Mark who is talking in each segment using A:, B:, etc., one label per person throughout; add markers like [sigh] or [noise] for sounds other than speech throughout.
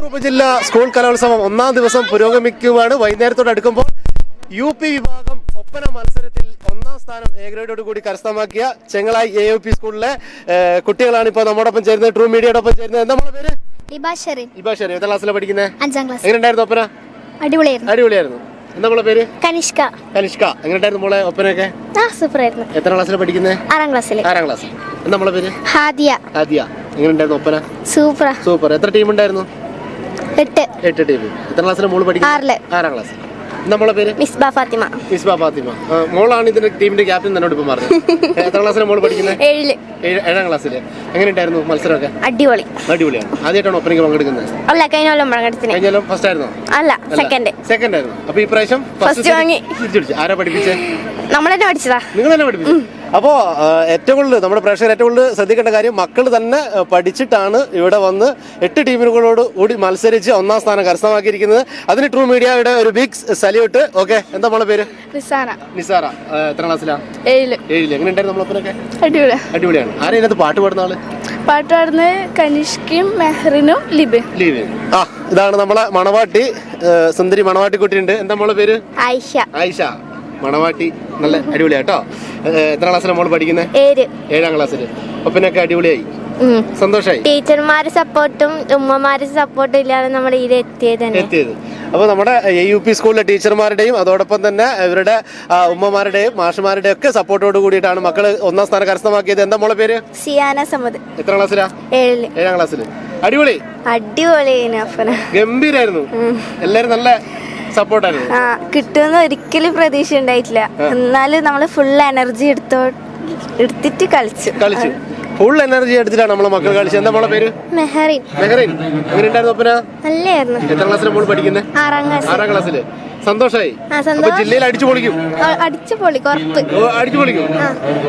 A: ഉപജില്ല സ്കൂൾ കലോത്സവം ഒന്നാം ദിവസം പുരോഗമിക്കുവാണ്. വൈകുന്നേരത്തോട് അടുക്കുമ്പോൾ യു പി വിഭാഗം ഒപ്പന മത്സരത്തിൽ ഒന്നാം സ്ഥാനം എ ഗ്രേഡോട് കൂടി കരസ്ഥമാക്കിയ ചെങ്ങളായി എ യു പി സ്കൂളിലെ കുട്ടികളാണ് ഇപ്പോൾ നമ്മോടൊപ്പം ചേരുന്നത്. ട്രൂ മീഡിയയോടൊപ്പം ചേരുന്നത്. നമ്മളെ പേര്? എത്ര ക്ലാസ്സിലാണ് പഠിക്കുന്നത്?
B: അഞ്ചാം ക്ലാസ്.
A: എങ്ങനെയുണ്ടായിരുന്നു ഒപ്പന?
B: അടിപൊളിയായിരുന്നു.
A: അടിപൊളിയായിരുന്നു. എന്താ പേര്?
B: കനിഷ്ക.
A: കനിഷ്ക. എങ്ങനെയുണ്ടായിരുന്നു മോളെ ഒപ്പനയൊക്കെ?
B: സൂപ്പർ ആയിരുന്നു
A: എത്ര ക്ലാസ്സിലാണ് പഠിക്കുന്നത്?
B: ആറാം ക്ലാസ്സിൽ
A: ആറാം ക്ലാസ്. എന്താ പേര്?
B: ഹാദിയ.
A: ഹാദിയ. എങ്ങനെയുണ്ടായിരുന്നു ഒപ്പന?
B: Super
A: super. എത്ര ടീം ഉണ്ടായിരുന്നു
B: എട്ട്.
A: എട്ട് ടീം. എത്ര ക്ലാസ്സിലാണ് മോൾ പഠിക്കുന്നത്?
B: ആറിൽ.
A: ആറാം ക്ലാസ് നമ്മളെ പേര്?
B: മിസ്ബ ഫാത്തിമ.
A: മിസ്ബ ഫാത്തിമ. ആ, മോളാണ് ഇതിന്റെ ടീമിന്റെ ക്യാപ്റ്റൻ എന്നോട് ഇപ്പം പറഞ്ഞത്. [laughs] എത്ര ക്ലാസ്സിലാണ് മോൾ പഠിക്കുന്നത്?
B: ഏഴിൽ.
A: ഏഴ്- ഏഴാം ക്ലാസ്സിൽ എങ്ങനെയുണ്ടായിരുന്നു മത്സരമൊക്കെ?
B: അടിപൊളി.
A: അടിപൊളിയാണ്. ആദ്യമായിട്ടാണ് ഒപ്പനയ്ക്ക് പങ്കെടുക്കുന്നത്?
B: അല്ല കഴിഞ്ഞ കൊല്ലം പഴങ്കടത്തിന്
A: കഴിഞ്ഞാലും ഫസ്റ്റ് ആയിരുന്നോ?
B: അല്ല സെക്കൻഡ്
A: സെക്കൻഡ് ആയിരുന്നു. അപ്പൊ ഈ പ്രാവശ്യം
B: First വാങ്ങി.
A: തിരിച്ചു ആരാ പഠിപ്പിച്ചേ?
B: നമ്മൾ തന്നെ പഠിച്ചതാ.
A: നിങ്ങൾ തന്നെ പഠിപ്പിച്ചു അപ്പോ ആ, ഏറ്റവും കൂടുതൽ നമ്മുടെ പ്രേക്ഷകർ ഏറ്റവും കൂടുതൽ ശ്രദ്ധിക്കേണ്ട കാര്യം മക്കൾ തന്നെ പഠിച്ചിട്ടാണ് ഇവിടെ വന്ന് എട്ട് ടീമുകളോട് കൂടി മത്സരിച്ച് ഒന്നാം സ്ഥാനം കരസ്ഥമാക്കിയിരിക്കുന്നത്. അതിന് ട്രൂ മീഡിയയുടെ ഒരു ബിഗ് സല്യൂട്ട് ഓക്കെ എന്താ നമ്മളെ പേര്? നിസാര. നിസാര. എത്ര ക്ലാസ്സിലാ?
B: ഏഴിൽ.
A: ഏഴിൽ. എങ്ങനെ ഉണ്ടായിരുന്നു നമ്മളൊപ്പനൊക്കെ?
B: അടിപൊളി
A: അടിപൊളിയാണ്. ആരാ ഇതിനകത്ത് പാട്ട് പാടുന്ന ആൾ?
B: പാട്ട് പാടുന്നത് കനിഷ്കയും മെഹറിനും ലിബിൻ
A: ലീവ് ആ ഇതാണ് നമ്മളെ മണവാട്ടി സുന്ദരി മണവാട്ടി കുട്ടിയുണ്ട് എന്താ നമ്മളെ പേര്?
B: ആയിഷ.
A: ആയിഷ. മണവാട്ടി. നല്ല അടിപൊളിയാട്ടോ എത്ര ക്ലാസ്സിലാണ് മോൾ പഠിക്കുന്നത്
B: ഏഴ്.
A: ഏഴാം ക്ലാസ്സിൽ ഒപ്പനൊക്കെ അടിപൊളിയായി. സന്തോഷായി?
B: ടീച്ചർമാര് സപ്പോർട്ടും ഉമ്മമാര് സപ്പോർട്ടും ഇല്ലാതെ നമ്മൾ എത്തിയത് അപ്പൊ
A: എത്തിയത്. അപ്പോൾ നമ്മുടെ എ യു പി സ്കൂളിലെ ടീച്ചർമാരുടെയും അതോടൊപ്പം തന്നെ ഇവരുടെ ഉമ്മമാരുടെയും മാഷുമാരുടെയും ഒക്കെ സപ്പോർട്ടോട് കൂടിയിട്ടാണ് മക്കൾ ഒന്നാം സ്ഥാനം കരസ്ഥമാക്കിയത്. എന്താ മോളെ പേര്?
B: സിയാന സമത്
A: എത്ര ക്ലാസ്സിലാ?
B: ഏഴിൽ.
A: ഏഴാം ക്ലാസ്സിൽ അടിപൊളി.
B: അടിപൊളി
A: ഗംഭീരായിരുന്നു. എല്ലാരും നല്ല സപ്പോർട്ടായിരുന്നു.
B: ആ കിട്ടുമെന്ന് ഒരിക്കലും പ്രതീക്ഷ ഉണ്ടായിട്ടില്ല എന്നാലും നമ്മൾ ഫുൾ എനർജി എടുത്തോ എടുത്തിട്ട് കളിച്ചു.
A: കളിച്ചു. ഫുൾ എനർജി എടുത്തിട്ടാണ് നമ്മളെ മക്കൾ കളിച്ചത്. എന്താ മോളെ പേര്?
B: മെഹറിൻ.
A: മെഹറിൻ. എങ്ങനെയുണ്ടായിരുന്നു ഒപ്പന?
B: നല്ലായിരുന്നു.
A: എത്ര ക്ലാസ്സിൽ മോൾ പഠിക്കുന്നത്
B: ആറാം ക്ലാസ്
A: ആറാം ക്ലാസ്സിൽ സന്തോഷായി. അപ്പൊ ജില്ലയിൽ അടിച്ചു പൊളിക്കും.
B: അടിച്ചു
A: അടിച്ചു പൊളിക്കും.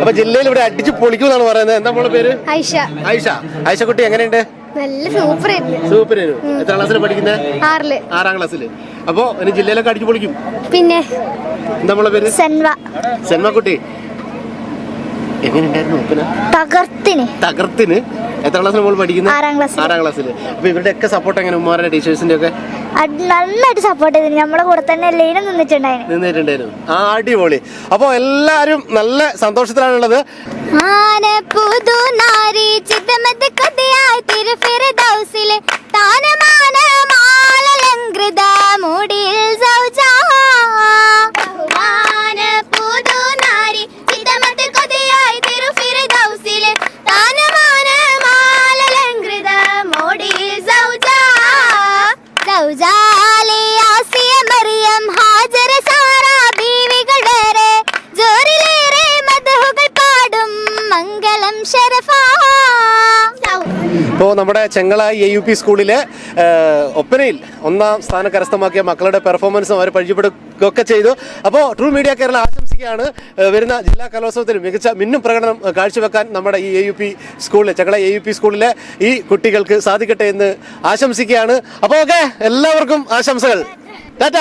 A: അപ്പൊ ജില്ലയിൽ ഇവിടെ അടിച്ചു പൊളിക്കും എന്നാണ് പറയുന്നത്. എന്താ മോളെ പേര്?
B: ഐഷ.
A: ആയിഷ ആയിഷ കുട്ടി എങ്ങനെയുണ്ട്?
B: നല്ല സൂപ്പർ
A: സൂപ്പർ എത്ര ക്ലാസ്സിൽ പഠിക്കുന്നത്
B: ആറിൽ.
A: ആറാം ക്ലാസ്സിൽ അപ്പോ ഇനി ജില്ലയിലൊക്കെ അടിച്ചു പൊളിക്കും.
B: പിന്നെ
A: എന്താ നമ്മളെ പേര്?
B: സെൻവ.
A: സെന്മക്കുട്ടി എങ്ങനെയുണ്ടായിരുന്നു ഒപ്പന
B: തകർത്തിന്.
A: തകർത്തിന്. എത്ര ക്ലാസ്സിൽ മോൾ പഠിക്കുന്നത്
B: ആറാം ക്ലാസ്സിൽ
A: ആറാം ക്ലാസ്സിൽ അപ്പൊ ഇവരുടെ ഒക്കെ സപ്പോർട്ട് എങ്ങനെ? ഉമ്മാരുടെ ടീച്ചേഴ്സിന്റെ ഒക്കെ?
B: നന്നായിട്ട് സപ്പോർട്ട് ചെയ്തിന് നമ്മളെ കൂടെ തന്നെ എല്ലാവരും നിന്നിട്ടുണ്ടായിരുന്നു.
A: നിന്നിട്ടുണ്ടായിരുന്നു. ആ അടിപൊളി. അപ്പൊ എല്ലാരും നല്ല സന്തോഷത്തിലാണുള്ളത്.
B: ആന പുതു നാരി ചിത്തമത് കൊതിയായി
A: അപ്പോൾ നമ്മുടെ ചെങ്ങളായി എ യു പി സ്കൂളിലെ ഒപ്പനയിൽ ഒന്നാം സ്ഥാനം കരസ്ഥമാക്കിയ മക്കളുടെ പെർഫോമൻസും അവർ പരിചയപ്പെടുകയൊക്കെ ചെയ്തു. അപ്പോൾ ട്രൂ മീഡിയ കേരള ആശംസിക്കുകയാണ്. വരുന്ന ജില്ലാ കലോത്സവത്തിൽ മികച്ച മിന്നും പ്രകടനം കാഴ്ചവെക്കാൻ നമ്മുടെ ഈ എ യു പി സ്കൂളിലെ ചെങ്ങള എ യു പി സ്കൂളിലെ ഈ കുട്ടികൾക്ക് സാധിക്കട്ടെ എന്ന് ആശംസിക്കുകയാണ്. അപ്പോൾ ഓക്കെ എല്ലാവർക്കും ആശംസകൾ. ടാറ്റ.